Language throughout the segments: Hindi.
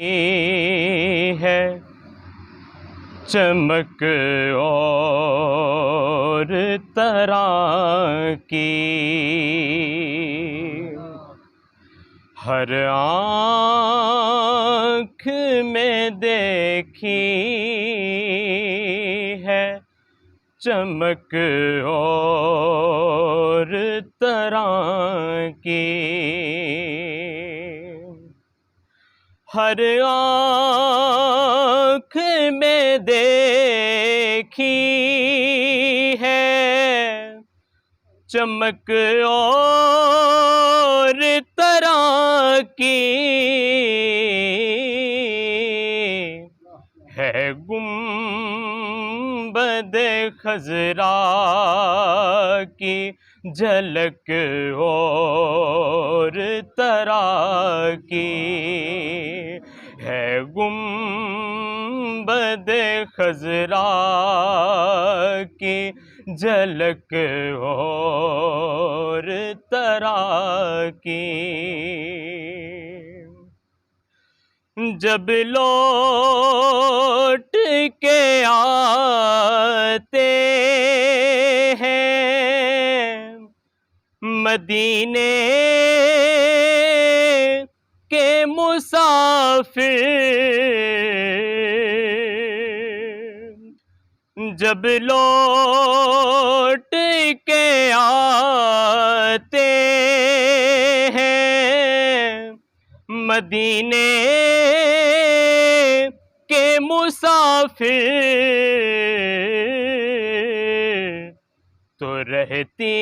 है। चमक और तरह की हर आँख में देखी है। चमक और तरह की हर आँख में देखी है। चमक और तरह की है गुंबद खजरा की झलक और तरह की। है गुंबद खजरा की झलक और तरा की जब लौट के आते हैं मदीने के मुसाफिर जब लौट के आते हैं मदीने के मुसाफिर तो रहती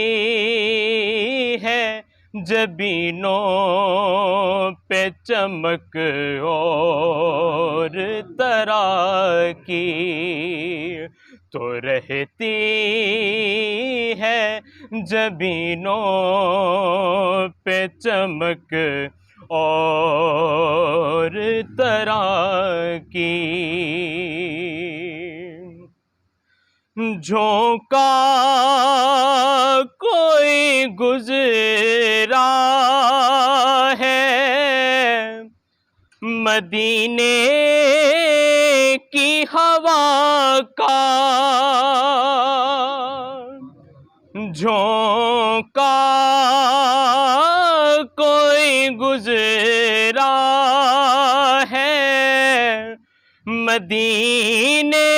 है जबीनों पे चमक और तरह की तो रहती है जबीनों पे चमक और तरह की झोंका कोई गुजरा मदीने की हवा का झोंका कोई गुजरा है। मदीने